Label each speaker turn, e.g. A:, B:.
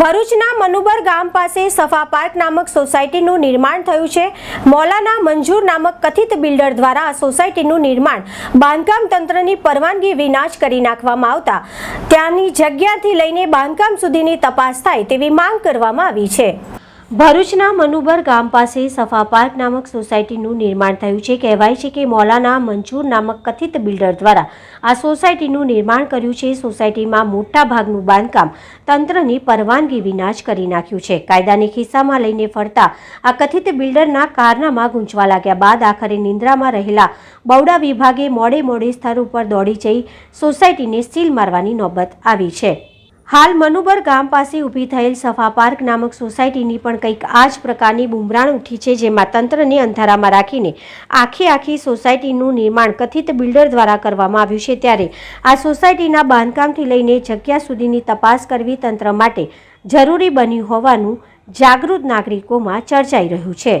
A: ભરૂચના મનુબર ગામ પાસે સફા પાર્ક નામક સોસાયટીનું નિર્માણ થયું છે. મૌલાના મંજૂર નામક કથિત બિલ્ડર દ્વારા આ સોસાયટીનું નિર્માણ બાંધકામ તંત્રની પરવાનગી વિના જ કરી નાખવામાં આવતા. ત્યાંની જગ્યાથી લઈને બાંધકામ સુધીની તપાસ થાય તેવી માંગ કરવામાં આવી છે. ભરૂચના મનુબર ગામ પાસે સફા પાર્ક નામક સોસાયટીનું નિર્માણ થયું છે. કહેવાય છે કે મોલાના મંજૂર નામક કથિત બિલ્ડર દ્વારા આ સોસાયટીનું નિર્માણ કર્યું છે. સોસાયટીમાં મોટા ભાગનું બાંધકામ તંત્રની પરવાનગી વિના જ કરી નાખ્યું છે. કાયદાને ખિસ્સામાં લઈને ફરતા આ કથિત બિલ્ડરના કારનામાં ગૂંચવા લાગ્યા બાદ આખરે નિંદ્રામાં રહેલા બૌડા વિભાગે મોડે મોડે સ્થળ ઉપર દોડી જઈ સોસાયટીને સીલ મારવાની નોબત આવી છે. હાલ મનુબર ગામ પાસે ઊભી થયેલ સફા પાર્ક નામક સોસાયટીની પણ કંઈક આ જ પ્રકારની બુમરાણ ઉઠી છે, જેમાં તંત્રને અંધારામાં રાખીને આખી આખી સોસાયટીનું નિર્માણ કથિત બિલ્ડર દ્વારા કરવામાં આવ્યું છે. ત્યારે આ સોસાયટીના બાંધકામથી લઈને જગ્યા સુધીની તપાસ કરવી તંત્ર માટે જરૂરી બન્યું હોવાનું જાગૃત નાગરિકોમાં ચર્ચાઈ રહ્યું છે.